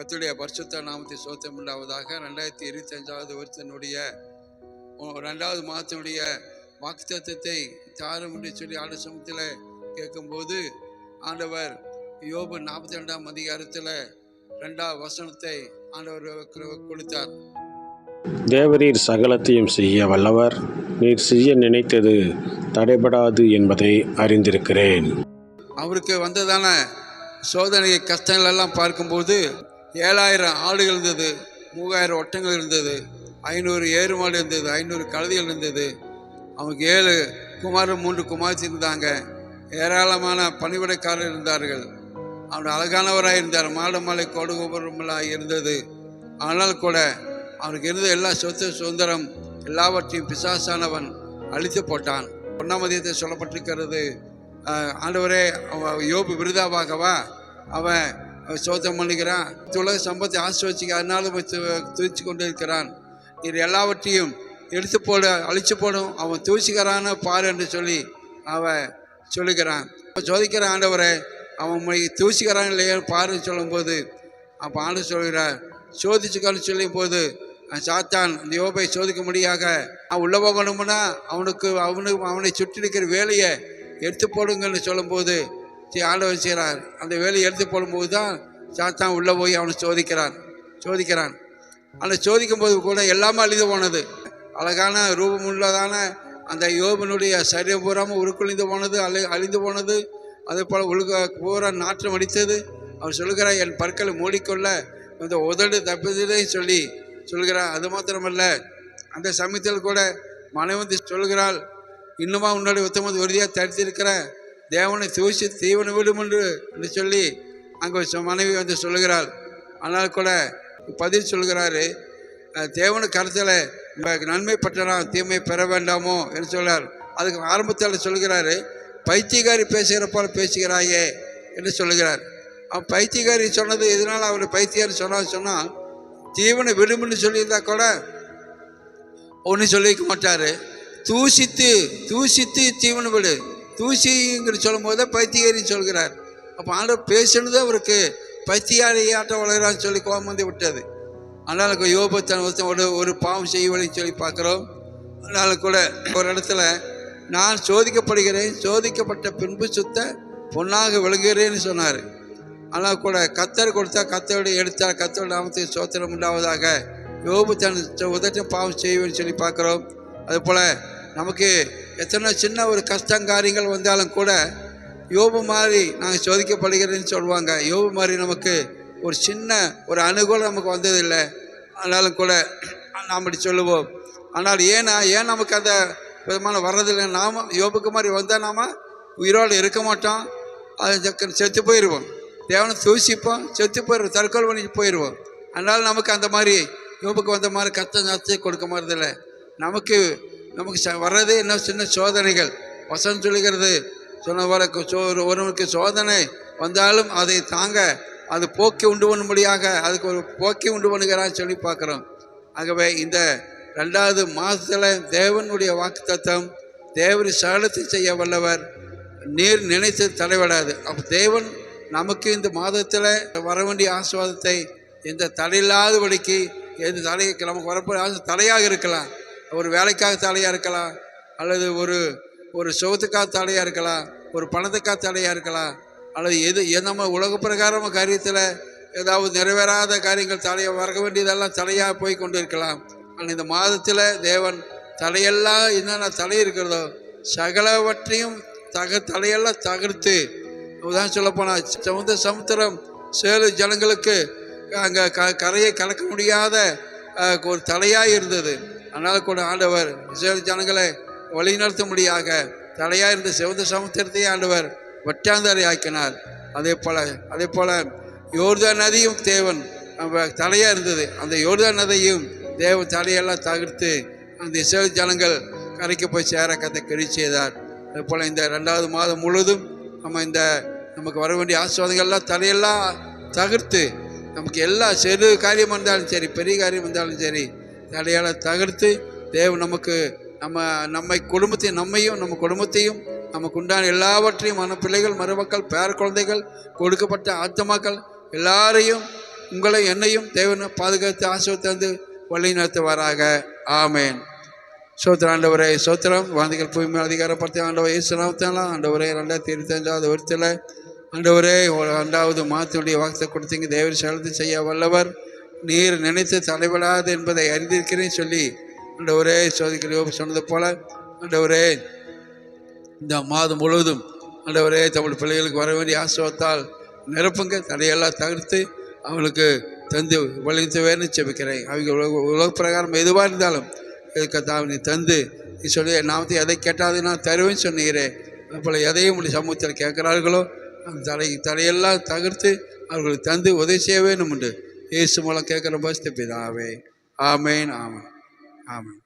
கத்துடைய பரிசுத்த நாமத்தை சோத்தம் உண்டாவதாக. ரெண்டாயிரத்தி இருபத்தி அஞ்சாவது வருஷத்தினுடைய ரெண்டாவது மாதத்தினுடைய வாக்குத்தத்தத்தை தாரும் என்று சொல்லி ஆண்டு சமூகத்தில் கேட்கும்போது ஆண்டவர் யோபு நாற்பத்தி ரெண்டாம் அதிகாரத்தில் ரெண்டாவது வசனத்தை ஆண்டவர் கொடுத்தார். தேவரீர் சகலத்தையும் செய்ய வல்லவர். நீர் செய்ய நினைத்தது தடைபடாது என்பதை அறிந்திருக்கிறேன். அவருக்கு வந்ததான சோதனை கஷ்டங்கள் எல்லாம் பார்க்கும்போது ஏழாயிரம் ஆடுகள் இருந்தது மூவாயிரம் ஒட்டங்கள் இருந்தது ஐநூறு ஏறு மாடு இருந்தது ஐநூறு கழுதிகள் இருந்தது. அவனுக்கு ஏழு குமாரன் மூன்று குமார்த்தி இருந்தாங்க. ஏராளமான பணிவிடைக்காரர் இருந்தார்கள். அவன் அழகானவராக இருந்தார். மாடு மாலை கோடுகோபுரமலாக இருந்தது. ஆனால் கூட அவனுக்கு இருந்த எல்லா சொத்து சுதந்திரம் எல்லாவற்றையும் பிசாசானவன் அழித்து போட்டான். ஒன்றாம் அதிகத்தை சொல்லப்பட்டிருக்கிறது ஆண்டவரே அவன் யோபு விருதாவாகவா? அவன் சோதம் பண்ணுகிறான். உலக சம்பத்தை ஆசிர்வச்சிக்க அதனால துதிச்சு கொண்டு இருக்கிறான் நீர் எல்லாவற்றையும் எடுத்து போட அழிச்சு போடும். அவன் தூசிக்கிறான்னு பாரு என்று சொல்லி அவன் சொல்லுகிறான். அவன் சோதிக்கிற ஆண்டவரை அவன் உம்மை தூசிக்கிறான் இல்லையா பாருன்னு சொல்லும்போது அப்போ ஆண்டு சொல்கிறார் சோதிச்சுக்கான்னு சொல்லும் போது சாத்தான் இந்த யோபை சோதிக்க முடியாக அவன் உள்ளே போகணும்னா அவனுக்கு அவனுக்கு அவனை சுற்றி இருக்கிற வேலையை எடுத்து போடுங்கன்னு சொல்லும்போது ஆண்டவர் செய்கிறார். அந்த வேலையை எடுத்து போடும்போது தான் சாத்தான் உள்ளே போய் அவனை சோதிக்கிறான். சோதிக்கிறான். அந்த சோதிக்கும் போது கூட எல்லாமே அழிந்து போனது. அழகான ரூபமுள்ளதான அந்த யோபனுடைய சரீரம் பூராமல் உருக்குழிந்து போனது அழி அழிந்து போனது. அதே போல் உழுக பூரா நாற்றம் அடித்தது. அவர் சொல்கிறார் என் பற்களை மூடிக்கொள்ள இந்த உதடு தப்பதிலே சொல்லி சொல்கிறார் அது மாத்திரமல்ல அந்த சமயத்தில் கூட மனைவந்து சொல்கிறாள் இன்னுமா உன்னுடைய உத்தமது உறுதியாக தடுத்திருக்கிற தேவனை தூசி தீவன விடும் என்று சொல்லி அங்கே மனைவி வந்து சொல்லுகிறாள். ஆனால் கூட பதில் சொல்கிறாரு அஹ், தேவனு கருத்தில் நன்மை பற்றனா தீமை பெற வேண்டாமோ என்று சொல்கிறார் அதுக்கு ஆரம்பத்தில் சொல்கிறாரு பைத்தியகாரி பேசுகிற பேசுகிறாயே என்று சொல்லுகிறார். அவன் பைத்தியகாரி சொன்னது எதனால் அவர் பைத்தியகாரி சொன்னார் சொன்னால் தீவனை விடுமுன்னு சொல்லியிருந்தா கூட ஒன்றும் சொல்லிக்க மாட்டார். தூசித்து தூசித்து ஜீவனை விடு. தூசிங்கிற சொல்லும் போது பைத்தியகாரின்னு சொல்கிறார். அப்போ ஆண்டவர் பேசினது அவருக்கு பைத்தியாரியாட்டம் வளர்கிறான்னு சொல்லி கோபம் வந்து விட்டது. ஆனால் யோபத்தன் ஒருத்தன் ஒரு ஒரு பாவம் செய்வலைன்னு சொல்லி பார்க்குறோம். அதனால கூட ஒரு இடத்துல நான் சோதிக்கப்படுகிறேன் சோதிக்கப்பட்ட பின்பு சுத்த பொன்னாக விளங்குகிறேன்னு சொன்னார். ஆனால் கூட கத்தர் கொடுத்தா கத்தோடு எடுத்தார் கத்தோட நாமத்துக்கு சோத்திரம் உண்டாவதாக. யோபு தன் உதட்டம் பாவம் செய்வேன்னு சொல்லி பார்க்குறோம். அதுபோல் நமக்கு எத்தனை சின்ன ஒரு கஷ்டம் காரியங்கள் வந்தாலும் கூட யோபு மாதிரி நாங்கள் சோதிக்கப்படுகிறேன்னு சொல்லுவாங்க. யோபு மாதிரி நமக்கு ஒரு சின்ன ஒரு அனுகூலம் நமக்கு வந்ததில்லை. ஆனாலும் கூட நாம் அப்படி சொல்லுவோம். ஆனால் ஏன்னா ஏன் நமக்கு அந்த விதமான வர்றதில்லை? நாம யோபுக்கு மாதிரி வந்தால் நாம் உயிரோடு இருக்க மாட்டோம். அது செத்து போயிடுவோம் தேவனை தூசிப்போம். செத்து போயிடுவோம் தற்கொலை பண்ணிட்டு போயிடுவோம் அதனால் நமக்கு அந்த மாதிரி யோபுக்கு வந்த மாதிரி கத்த நத்தை கொடுக்க மாறதில்ல. நமக்கு நமக்கு ச- வர்றதே என்ன சின்ன சோதனைகள். வசனம் சொல்லுகிறது சொன்ன வர சோ ஒருவனுக்கு சோதனை வந்தாலும் அதை தாங்க. அது போக்கி உண்டு பண்ணும்படியாக அதுக்கு ஒரு போக்கி உண்டு பண்ணுகிறான்னு சொல்லி பார்க்குறோம். ஆகவே இந்த ரெண்டாவது மாதத்தில் தேவனுடைய வாக்குத்தத்தம் தேவர் சகலத்தை செய்ய வல்லவர் நீர் நினைத்து தடைபடாது அப்போ தேவன் நமக்கு இந்த மாதத்தில் வர வேண்டிய ஆசீர்வாதத்தை எந்த தடையில்லாதபடிக்கு எந்த தடை நமக்கு வரப்போகிற ஆசை தடையாக இருக்கலாம். ஒரு வேலைக்காக தலையாக இருக்கலாம் அல்லது ஒரு ஒரு சுகத்துக்காக தடையாக இருக்கலாம் ஒரு பணத்துக்காக தடையாக இருக்கலாம் அல்லது எது எது நம்ம உலக பிரகாரம் காரியத்தில் ஏதாவது நிறைவேறாத காரியங்கள் தலையை வர வேண்டியதெல்லாம் தடையாக போய் கொண்டு இருக்கலாம் ஆனால் இந்த மாதத்தில் தேவன் தலையெல்லாம் என்னென்ன தலை இருக்கிறதோ சகலவற்றையும் தக தலையெல்லாம் தகர்த்து தான் சொல்லப்போனால் சமுத சமுத்திரம் சேலு ஜனங்களுக்கு அங்கே க கரையை கலக்க முடியாத ஒரு தலையாக இருந்தது. அதனால் கூட ஆண்டவர் சேலு ஜனங்களை வழிநடத்தும்படியாக தலையாக இருந்த சிவந்த சமுத்திரத்தையே ஆண்டவர் வட்டாந்தாரி ஆக்கினார். அதே போல் அதே போல் யோர்தா நதியும் தேவன் நம்ம தலையாக இருந்தது. அந்த யோர்தான் நதியும் தேவ தலையெல்லாம் தகர்த்து அந்த இஸ்ரேல் ஜனங்கள் கரைக்கு போய் சேர கதை கெடி செய்தார். அதே போல் இந்த ரெண்டாவது மாதம் முழுவதும் நம்ம இந்த நமக்கு வர வேண்டிய ஆசிர்வாதங்கள்லாம் தலையெல்லாம் தகர்த்து நமக்கு எல்லா சிறு காரியம் இருந்தாலும் சரி பெரிய காரியம் இருந்தாலும் சரி தலையால் தகர்த்து தேவன் நமக்கு நம்ம நம்மை குடும்பத்தையும் நம்மையும் நம்ம குடும்பத்தையும் நமக்கு உண்டான எல்லாவற்றையும் மன பிள்ளைகள் மருமக்கள் பேர குழந்தைகள் கொடுக்கப்பட்ட ஆத்மாக்கள் எல்லாரையும் உங்களை என்னையும் தேவனை பாதுகாத்து ஆசிரியத்து வழி நடத்துவாராக. ஆமேன். சோத்திர ஆண்டவரே சோத்திரம். வாந்திகள் பூமி அதிகாரப்படுத்தி ஆண்டவர் இயேசுநாமத்தாலாம் ஆண்டவரே ரெண்டாயிரத்தி இருபத்தஞ்சாவது ஒருத்தில் ஆண்டவரே ஒரு ரெண்டாவது மாத்தினுடைய வாக்கத்தை கொடுத்தீங்க. தேவர் செலுத்தி செய்ய வல்லவர். நீர் நினைத்து தலைவிடாது என்பதை அறிந்திருக்கிறேன் சொல்லி ஆண்டவரே சோதிக்கிறோம் சொன்னது போல ஆண்டவரே இந்த மாதம் முழுவதும் ஆண்டவரே தமிழ் பிள்ளைகளுக்கு வர வேண்டிய ஆசிரவத்தால் நிரப்புங்க தடையெல்லாம் தவிர்த்து அவங்களுக்கு தந்து வலித்துவேன்னு செபிக்கிறேன் அவங்க உலக உலக பிரகாரம் எதுவாக இருந்தாலும் இதுக்கு நீ தந்து நீ சொல்லி நாமத்தை எதை கேட்டாது நான் தருவேன்னு சொன்னீரே. அப்போல எதையும் உடைய சமூகத்தில் கேட்குறார்களோ அந்த தடை தடையெல்லாம் தவிர்த்து அவர்களுக்கு தந்து உதவி செய்ய வேணும் உண்டு இயேசு மூலம் கேட்குற பஸ் தப்பிதாவே ஆமேன் ஆமாம் ஆமாம்